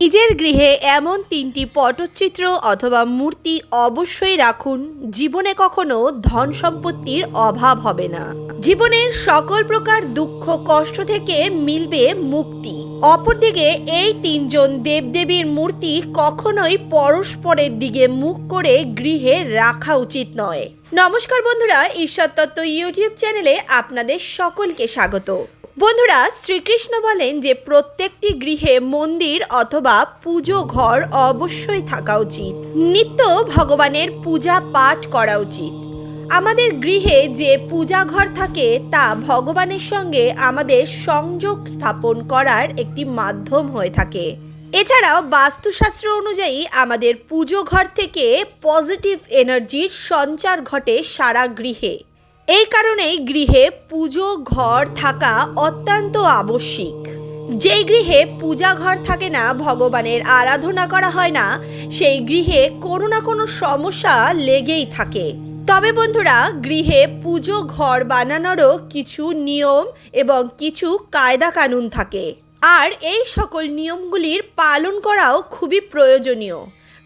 নিজের গৃহে এমন তিনটি পটচিত্র অথবা মূর্তি অবশ্যই রাখুন, জীবনে কখনো ধন সম্পত্তির অভাব হবে না। জীবনের সকল প্রকার দুঃখ, কষ্ট থেকে মিলবে মুক্তি। অপরদিকে এই তিনজন দেবদেবীর মূর্তি কখনোই পরস্পরের দিকে মুখ করে গৃহে রাখা উচিত নয়। নমস্কার বন্ধুরা, ঈশ্বর তত্ত্ব ইউটিউব চ্যানেলে আপনাদের সকলকে স্বাগত। বন্ধুরা, শ্রীকৃষ্ণ বলেন যে প্রত্যেকটি গৃহে মন্দির অথবা পুজো ঘর অবশ্যই থাকা উচিত। নিত্য ভগবানের পূজা পাঠ করা উচিত। আমাদের গৃহে যে পূজা ঘর থাকে, তা ভগবানের সঙ্গে আমাদের সংযোগ স্থাপন করার একটি মাধ্যম হয়ে থাকে। এছাড়াও বাস্তুশাস্ত্র অনুযায়ী আমাদের পুজো ঘর থেকে পজিটিভ এনার্জির সঞ্চার ঘটে সারা গৃহে। এই কারণেই গৃহে পুজো, ঘর থাকা অত্যন্ত আবশ্যিক। যেই গৃহে পূজা ঘর থাকে না, ভগবানের আরাধনা করা হয় না, সেই গৃহে কোনো না কোনো সমস্যা লেগেই থাকে। তবে বন্ধুরা, গৃহে পুজো, ঘর বানানোরও কিছু নিয়ম এবং কিছু কায়দা কানুন থাকে। আর এই সকল নিয়মগুলির পালন করাও খুবই প্রয়োজনীয়।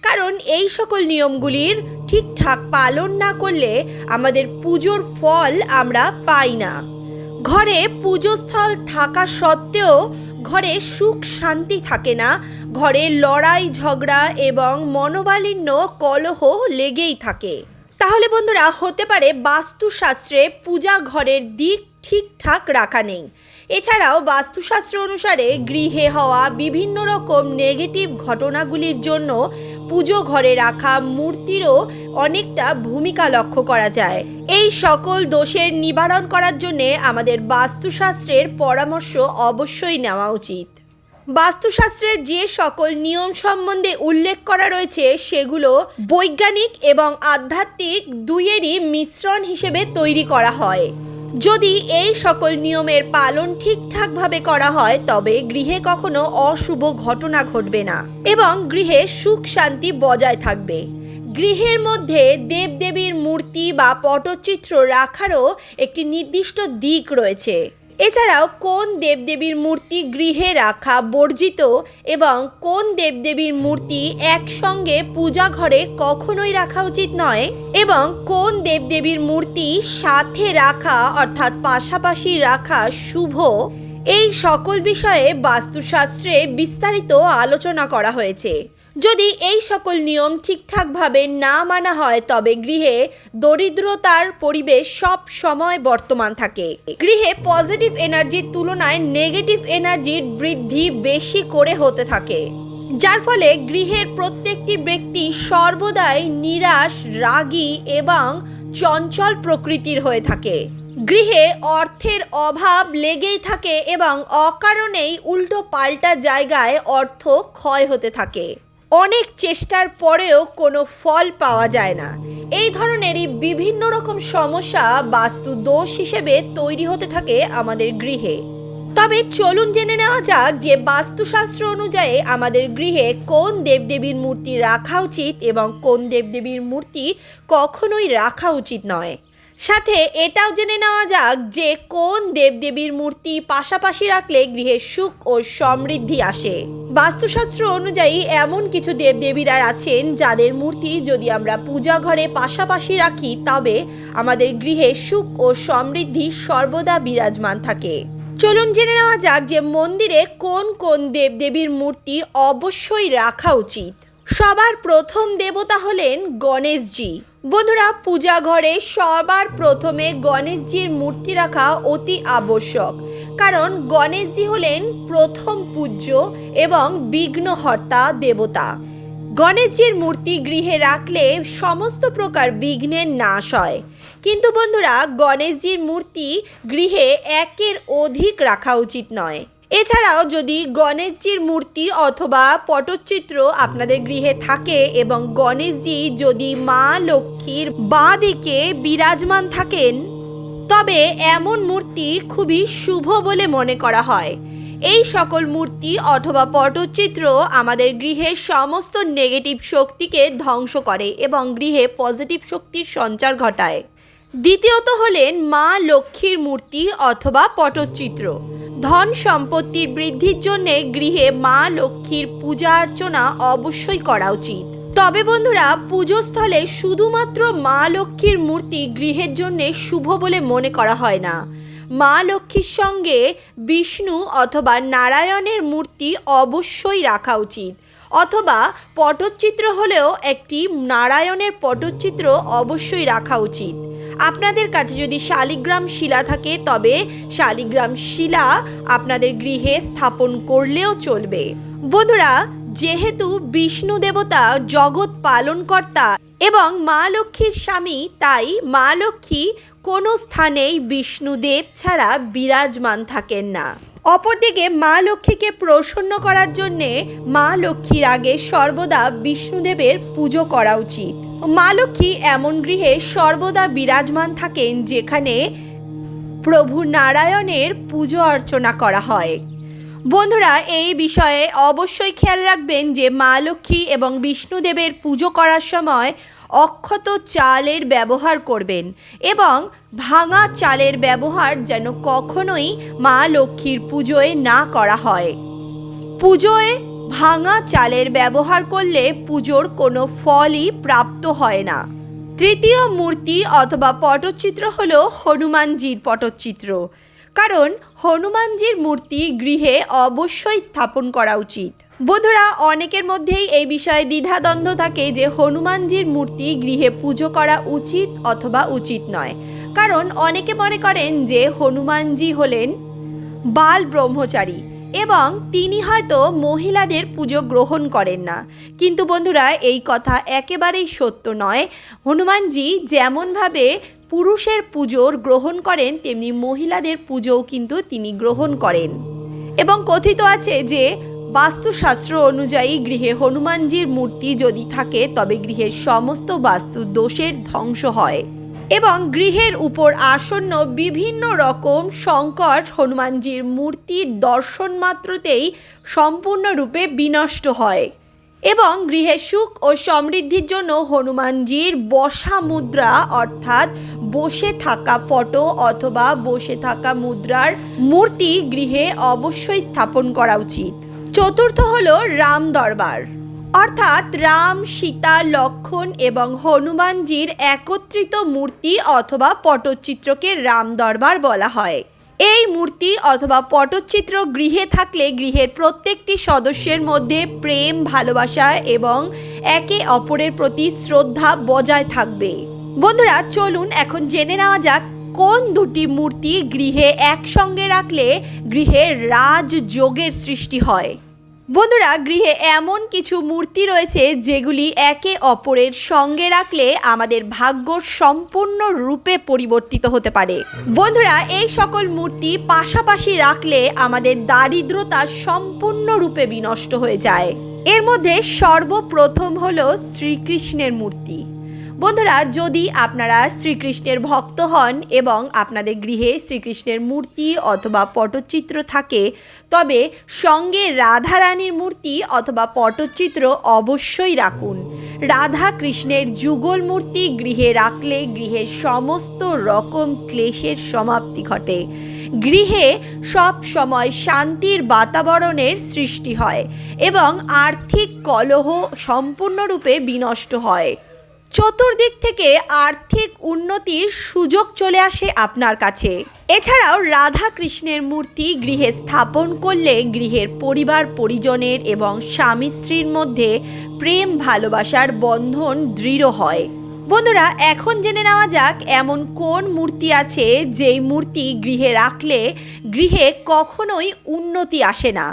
কারণ এই সকল নিয়মগুলির ঠিকঠাক পালন না করলে আমাদের পুজোর ফল আমরা পাই না। ঘরে পুজোস্থল থাকা সত্ত্বেও ঘরে সুখ শান্তি থাকে না। ঘরে লড়াই, ঝগড়া এবং মনোবালিন্য কলহ লেগেই থাকে। তাহলে বন্ধুরা, হতে পারে বাস্তুশাস্ত্রে পূজা ঘরের দিক ঠিকঠাক রাখা নেই। এছাড়াও বাস্তুশাস্ত্র অনুসারে গৃহে হওয়া বিভিন্ন রকম নেগেটিভ ঘটনাগুলির জন্য পুজো ঘরে রাখা মূর্তিরও অনেকটা ভূমিকা লক্ষ্য করা যায়। এই সকল দোষের নিবারণ করার জন্যে আমাদের বাস্তুশাস্ত্রের পরামর্শ অবশ্যই নেওয়া উচিত। বাস্তুশাস্ত্রের যে সকল নিয়ম সম্বন্ধে উল্লেখ করা রয়েছে, সেগুলো বৈজ্ঞানিক এবং আধ্যাত্মিক দুইয়েরই মিশ্রণ হিসেবে তৈরি করা হয়। যদি এই সকল নিয়মের পালন ঠিকঠাকভাবে করা হয়, তবে গৃহে কখনো অশুভ ঘটনা ঘটবে না এবং গৃহে সুখ শান্তি বজায় থাকবে। গৃহের মধ্যে দেবদেবীর মূর্তি বা পটচিত্র রাখারও একটি নির্দিষ্ট দিক রয়েছে। এছাড়াও কোন দেবদেবীর মূর্তি গৃহে রাখা বর্জিত এবং কোন দেবদেবীর মূর্তি একসঙ্গে পূজা ঘরে কখনোই রাখা উচিত নয় এবং কোন দেবদেবীর মূর্তি সাথে রাখা অর্থাৎ পাশাপাশি রাখা শুভ, এই সকল বিষয়ে বাস্তুশাস্ত্রে বিস্তারিত আলোচনা করা হয়েছে। যদি এই সকল নিয়ম ঠিকঠাকভাবে না মানা হয়, তবে গৃহে দরিদ্রতার পরিবেশ সব সময় বর্তমান থাকে। গৃহে পজিটিভ এনার্জির তুলনায় নেগেটিভ এনার্জির বৃদ্ধি বেশি করে হতে থাকে। যার ফলে গৃহের প্রত্যেকটি ব্যক্তি সর্বদাই নিরাশ, রাগী এবং চঞ্চল প্রকৃতির হয়ে থাকে। গৃহে অর্থের অভাব লেগেই থাকে এবং অকারণেই উল্টো পাল্টা জায়গায় অর্থ ক্ষয় হতে থাকে। অনেক চেষ্টার পরেও কোনো ফল পাওয়া যায় না। এই ধরনেরই বিভিন্ন রকম সমস্যা বাস্তু দোষ হিসেবে তৈরি হতে থাকে আমাদের গৃহে। তবে চলুন জেনে নেওয়া যাক যে বাস্তুশাস্ত্র অনুযায়ী আমাদের গৃহে কোন দেবদেবীর মূর্তি রাখা উচিত এবং কোন দেবদেবীর মূর্তি কখনোই রাখা উচিত নয়। সাথে এটাও জেনে নেওয়া যাক যে কোন দেবদেবীর মূর্তি পাশাপাশি রাখলে গৃহে সুখ ও সমৃদ্ধি আসে। বাস্তুশাস্ত্র অনুযায়ী এমন কিছু দেবদেবীরা আছেন যাদের মূর্তি যদি আমরা পূজা ঘরে পাশাপাশি রাখি, তবে আমাদের গৃহে সুখ ও সমৃদ্ধি সর্বদা বিরাজমান থাকে। চলুন জেনে নেওয়া যাক যে মন্দিরে কোন কোন দেবদেবীর মূর্তি অবশ্যই রাখা উচিত। সবার প্রথম দেবতা হলেন গণেশজি। বন্ধুরা, পূজা ঘরে সবার প্রথমে গণেশজির মূর্তি রাখা অতি আবশ্যক। কারণ গণেশজি হলেন প্রথম পূজ্য এবং বিঘ্নহর্তা দেবতা। গণেশজির মূর্তি গৃহে রাখলে সমস্ত প্রকার বিঘ্নের নাশ হয়। কিন্তু বন্ধুরা, গণেশজির মূর্তি গৃহে একের অধিক রাখা উচিত নয়। এছাড়াও যদি গণেশজির মূর্তি অথবা পটচিত্র আপনাদের গৃহে থাকে এবং গণেশজি যদি মা লক্ষ্মীর বাঁ দিকে বিরাজমান থাকেন, তবে এমন মূর্তি খুবই শুভ বলে মনে করা হয়। এই সকল মূর্তি অথবা পটচিত্র আমাদের গৃহের সমস্ত নেগেটিভ শক্তিকে ধ্বংস করে এবং গৃহে পজিটিভ শক্তির সঞ্চার ঘটায়। দ্বিতীয়ত হলেন মা লক্ষ্মীর মূর্তি অথবা পটচিত্র। ধন সম্পত্তির বৃদ্ধির জন্য গৃহে মা লক্ষ্মীর পূজা অর্চনা অবশ্যই করা উচিত। তবে বন্ধুরা, পুজোস্থলে শুধুমাত্র মা লক্ষ্মীর মূর্তি গৃহের জন্য শুভ বলে মনে করা হয় না। মা লক্ষ্মীর সঙ্গে বিষ্ণু অথবা নারায়ণের মূর্তি অবশ্যই রাখা উচিত। অথবা পটচিত্র হলেও একটি নারায়ণের পটচিত্র অবশ্যই রাখা উচিত। আপনাদের কাছে যদি শালিগ্রাম শিলা থাকে, তবে শালিগ্রাম শিলা আপনাদের গৃহে স্থাপন করলেও চলবে। বন্ধুরা, যেহেতু বিষ্ণু দেবতা জগৎ পালনকর্তা এবং মা লক্ষ্মীর স্বামী, তাই মা লক্ষ্মী কোনো স্থানেই বিষ্ণুদেব ছাড়া বিরাজমান থাকেন না। অপরদিকে মা লক্ষ্মীকে প্রসন্ন করার জন্যে মা লক্ষ্মীর আগে সর্বদা বিষ্ণুদেবের পুজো করা উচিত। মা লক্ষ্মী এমন গৃহে সর্বদা বিরাজমান থাকেন যেখানে প্রভু নারায়ণের পুজো অর্চনা করা হয়। বন্ধুরা, এই বিষয়ে অবশ্যই খেয়াল রাখবেন যে মা লক্ষ্মী এবং বিষ্ণুদেবের পুজো করার সময় অক্ষত চালের ব্যবহার করবেন এবং ভাঙা চালের ব্যবহার যেন কখনোই মা লক্ষ্মীর পুজোয় না করা হয়। পুজোয় ভাঙা চালের ব্যবহার করলে পুজোর কোনো ফলই প্রাপ্ত হয় না। তৃতীয় মূর্তি অথবা পটচিত্র হলো হনুমানজির পটচিত্র। কারণ হনুমানজির মূর্তি গৃহে অবশ্যই স্থাপন করা উচিত। বন্ধুরা, অনেকের মধ্যেই এই বিষয়ে দ্বিধাদ্বন্দ্ব থাকে যে হনুমানজির মূর্তি গৃহে পুজো করা উচিত অথবা উচিত নয়। কারণ অনেকে মনে করেন যে হনুমানজি হলেন বাল ব্রহ্মচারী। এবং তিনি হয়তো মহিলাদের পুজো গ্রহণ করেন না। কিন্তু বন্ধুরা, এই কথা একেবারেই সত্য নয়। হনুমানজি যেমনভাবে পুরুষের পুজোর গ্রহণ করেন, তেমনি মহিলাদের পুজোও কিন্তু তিনি গ্রহণ করেন। এবং কথিত আছে যে, বাস্তুশাস্ত্র অনুযায়ী গৃহে হনুমানজির মূর্তি যদি থাকে, তবে গৃহের সমস্ত বাস্তু দোষের ধ্বংস হয়। এবং গৃহের উপর আসন্ন বিভিন্ন রকম সংকট হনুমানজির মূর্তির দর্শন মাত্রতেই সম্পূর্ণরূপে বিনষ্ট হয়। এবং গৃহে সুখ ও সমৃদ্ধির জন্য হনুমানজির বসা মুদ্রা অর্থাৎ বসে থাকা ফটো অথবা বসে থাকা মুদ্রার মূর্তি গৃহে অবশ্যই স্থাপন করা উচিত। চতুর্থ হলো রাম দরবার। অর্থাৎ রাম, সীতা, লক্ষণ এবং হনুমানজির একত্রিত মূর্তি অথবা পটচিত্রকে রাম দরবার বলা হয়। এই মূর্তি অথবা পটচিত্র গৃহে থাকলে গৃহের প্রত্যেকটি সদস্যের মধ্যে প্রেম, ভালোবাসা এবং একে অপরের প্রতি শ্রদ্ধা বজায় থাকবে। বন্ধুরা, চলুন এখন জেনে নেওয়া যাক কোন দুটি মূর্তি গৃহে একসঙ্গে রাখলে গৃহে রাজযোগের সৃষ্টি হয়। বন্ধুরা, গৃহে এমন কিছু মূর্তি রয়েছে যেগুলি একে অপরের সঙ্গে রাখলে আমাদের ভাগ্য সম্পূর্ণ রূপে পরিবর্তিত হতে পারে। বন্ধুরা, এই সকল মূর্তি পাশাপাশি রাখলে আমাদের দারিদ্রতা সম্পূর্ণরূপে বিনষ্ট হয়ে যায়। এর মধ্যে সর্বপ্রথম হল শ্রীকৃষ্ণের মূর্তি। বন্ধুরা, যদি আপনারা শ্রীকৃষ্ণের ভক্ত হন এবং আপনাদের গৃহে শ্রীকৃষ্ণের মূর্তি অথবা পটচিত্র থাকে, তবে সঙ্গে রাধারানীর মূর্তি অথবা পটচিত্র অবশ্যই রাখুন। রাধা কৃষ্ণের যুগল মূর্তি গৃহে রাখলে গৃহের সমস্ত রকম ক্লেশের সমাপ্তি ঘটে। গৃহে সব সময় শান্তির বাতাবরণের সৃষ্টি হয় এবং আর্থিক কলহ সম্পূর্ণরূপে বিনষ্ট হয়। চতুর্দিক থেকে আর্থিক উন্নতির সুযোগ চলে আসে আপনার কাছে। এছাড়াও রাধা কৃষ্ণের মূর্তি গৃহে স্থাপন করলে গৃহের পরিবার, পরিজনের এবং স্বামী স্ত্রীর মধ্যে প্রেম, ভালোবাসার বন্ধন দৃঢ় হয়। বন্ধুরা, এখন জেনে নেওয়া যাক এমন কোন মূর্তি আছে যেই মূর্তি গৃহে রাখলে গৃহে কখনোই উন্নতি আসে না।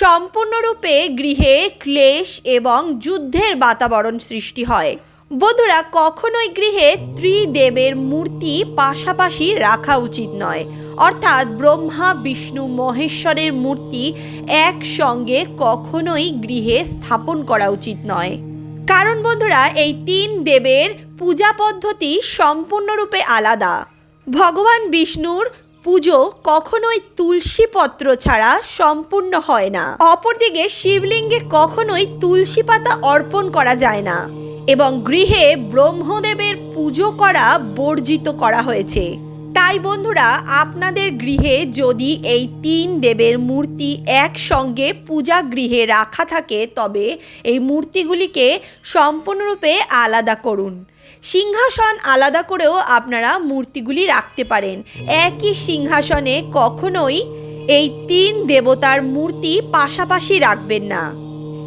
সম্পূর্ণরূপে গৃহে ক্লেশ এবং যুদ্ধের বাতাবরণ সৃষ্টি হয়। বন্ধুরা, কখনোই গৃহে ত্রিদেবের মূর্তি পাশাপাশি রাখা উচিত নয়। অর্থাৎ ব্রহ্মা, বিষ্ণু, মহেশ্বরের মূর্তি একসঙ্গে কখনোই গৃহে স্থাপন করা উচিত নয়। কারণ বন্ধুরা, এই তিন দেবের পূজা পদ্ধতি সম্পূর্ণরূপে আলাদা। ভগবান বিষ্ণুর পুজো কখনোই তুলসী পত্র ছাড়া সম্পূর্ণ হয় না। অপরদিকে শিবলিঙ্গে কখনোই তুলসী পাতা অর্পণ করা যায় না। এবং গৃহে ব্রহ্মদেবের পুজো করা বর্জিত করা হয়েছে। তাই বন্ধুরা, আপনাদের গৃহে যদি এই তিন দেবের মূর্তি একসঙ্গে পূজা গৃহে রাখা থাকে, তবে এই মূর্তিগুলিকে সম্পূর্ণরূপে আলাদা করুন। সিংহাসন আলাদা করেও আপনারা মূর্তিগুলি রাখতে পারেন। একই সিংহাসনে কখনোই এই তিন দেবতার মূর্তি পাশাপাশি রাখবেন না।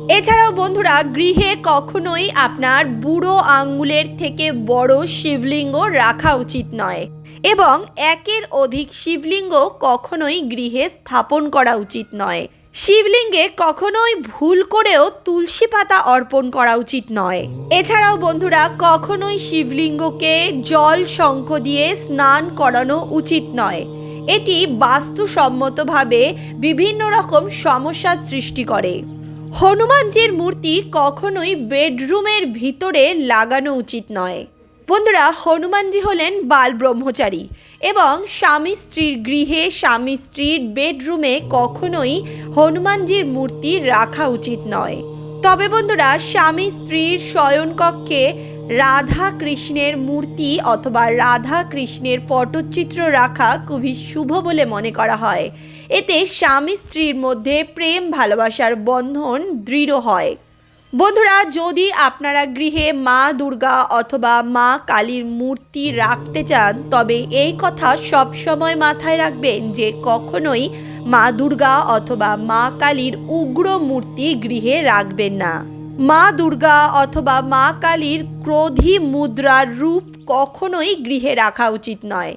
এছাড়াও বন্ধুরা, গৃহে কখনোই আপনার বুড়ো আঙ্গুলের থেকে বড় শিবলিঙ্গ রাখা উচিত নয় এবং একের অধিক শিবলিঙ্গ কখনোই গৃহে স্থাপন করা উচিত নয়। শিবলিঙ্গে কখনোই ভুল করেও তুলসী পাতা অর্পণ করা উচিত নয়। এছাড়াও বন্ধুরা, কখনোই শিবলিঙ্গকে জল শঙ্খ দিয়ে স্নান করানো উচিত নয়। এটি বাস্তুসম্মতভাবে বিভিন্ন রকম সমস্যার সৃষ্টি করে। হনুমানজির মূর্তি কখনোই বেডরুমের ভিতরে লাগানো উচিত নয়। বন্ধুরা, হনুমানজি হলেন বাল ব্রহ্মচারী এবং স্বামী স্ত্রীর গৃহে স্বামী স্ত্রীর বেডরুমে কখনোই হনুমানজির মূর্তি রাখা উচিত নয়। তবে বন্ধুরা, স্বামী স্ত্রীর শয়নকক্ষে রাধা কৃষ্ণের মূর্তি অথবা রাধা কৃষ্ণের পটচিত্র রাখা খুবই শুভ বলে মনে করা হয়। এতে স্বামী স্ত্রীর মধ্যে প্রেম ভালোবাসার বন্ধন দৃঢ় হয়। বন্ধুরা, যদি আপনারা গৃহে মা দুর্গা অথবা মা কালীর মূর্তি রাখতে চান, তবে এই কথা সবসময় মাথায় রাখবেন যে কখনোই মা দুর্গা অথবা মা কালীর উগ্র মূর্তি গৃহে রাখবেন না। মা দুর্গা অথবা মা কালীর ক্রোধী মুদ্রার রূপ কখনোই গৃহে রাখা উচিত নয়।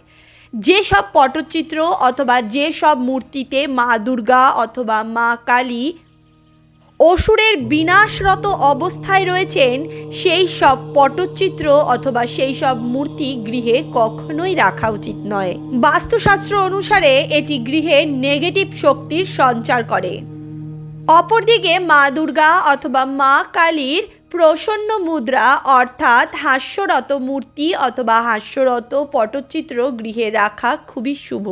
যেসব পটচিত্র অথবা যেসব মূর্তিতে মা দুর্গা অথবা মা কালী অসুরের বিনাশরত অবস্থায় রয়েছেন, সেই সব পটচিত্র অথবা সেই সব মূর্তি গৃহে কখনোই রাখা উচিত নয়। বাস্তুশাস্ত্র অনুসারে এটি গৃহে নেগেটিভ শক্তির সঞ্চার করে। অপরদিকে মা দুর্গা অথবা মা কালীর প্রসন্ন মুদ্রা অর্থাৎ হাস্যরত মূর্তি অথবা হাস্যরত পটচিত্র গৃহে রাখা খুবই শুভ।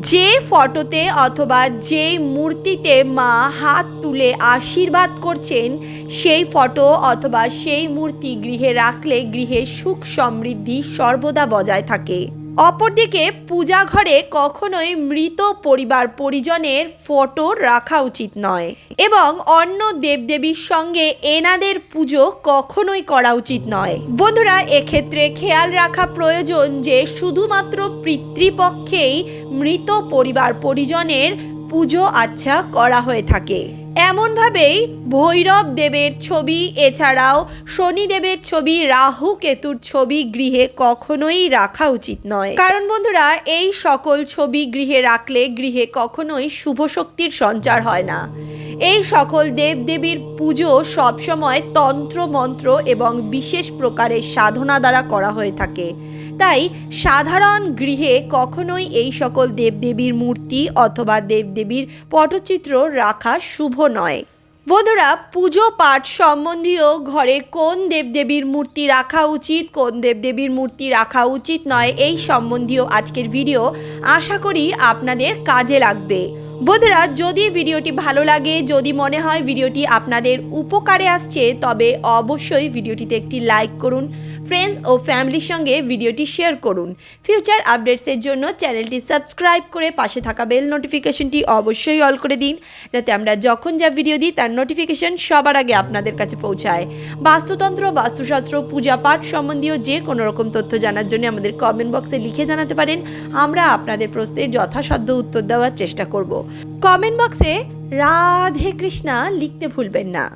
যে ফটোতে অথবা যে মূর্তিতে মা হাত তুলে আশীর্বাদ করছেন, সেই ফটো অথবা সেই মূর্তি গৃহে রাখলে গৃহে সুখ সমৃদ্ধি সর্বদা বজায় থাকে। অপরদিকে পূজা ঘরে কখনোই মৃত পরিবার পরিজনের ফটো রাখা উচিত নয়। এবং অন্য দেবদেবীর সঙ্গে এনাদের পুজো কখনোই করা উচিত নয়। বন্ধুরা, এক্ষেত্রে খেয়াল রাখা প্রয়োজন যে শুধুমাত্র পিতৃপক্ষেই মৃত পরিবার পরিজনের পুজো আচ্ছা করা হয়ে থাকে। এমনভাবেই ভৈরব দেবের ছবি, এছাড়াও শনিদেবের ছবি, রাহু কেতুর ছবি গৃহে কখনোই রাখা উচিত নয়। কারণ বন্ধুরা, এই সকল ছবি গৃহে রাখলে গৃহে কখনোই শুভ শক্তির সঞ্চার হয় না। এই সকল দেবদেবীর পুজো সবসময় তন্ত্র মন্ত্র এবং বিশেষ প্রকারের সাধনা দ্বারা করা হয়ে থাকে। তাই সাধারণ গৃহে কখনোই এই সকল দেবদেবীর মূর্তি অথবা দেবদেবীর পটচিত্র রাখা শুভ নয়। বন্ধুরা, পুজো পাঠ সম্বন্ধীয় ঘরে কোন দেবদেবীর মূর্তি রাখা উচিত, কোন দেবদেবীর মূর্তি রাখা উচিত নয়, এই সম্বন্ধীয় আজকের ভিডিও আশা করি আপনাদের কাজে লাগবে। বন্ধুরা, যদি ভিডিওটি ভালো লাগে, যদি মনে হয় ভিডিওটি আপনাদের উপকারে আসছে, তবে অবশ্যই ভিডিওটিতে একটি লাইক করুন ফ্রেন্ডস ও ফ্যামিলির সঙ্গে ভিডিওটি শেয়ার করুন। ফিউচার আপডেটসের জন্য চ্যানেলটি সাবস্ক্রাইব করে পাশে থাকা বেল নোটিফিকেশনটি অবশ্যই অল করে দিন, যাতে আমরা যখন যা ভিডিও দিই তার নোটিফিকেশন সবার আগে আপনাদের কাছে পৌঁছায়। বাস্তুতন্ত্র, বাস্তুশাস্ত্র পূজা পাঠ সম্বন্ধীয় যে কোনো রকম তথ্য জানার জন্য আমাদের কমেন্ট বক্সে লিখে জানাতে পারেন, আমরা আপনাদের প্রশ্নের যথাসাধ্য উত্তর দেওয়ার চেষ্টা করব। কমেন্ট বক্সে রাধে কৃষ্ণা লিখতে ভুলবেন না।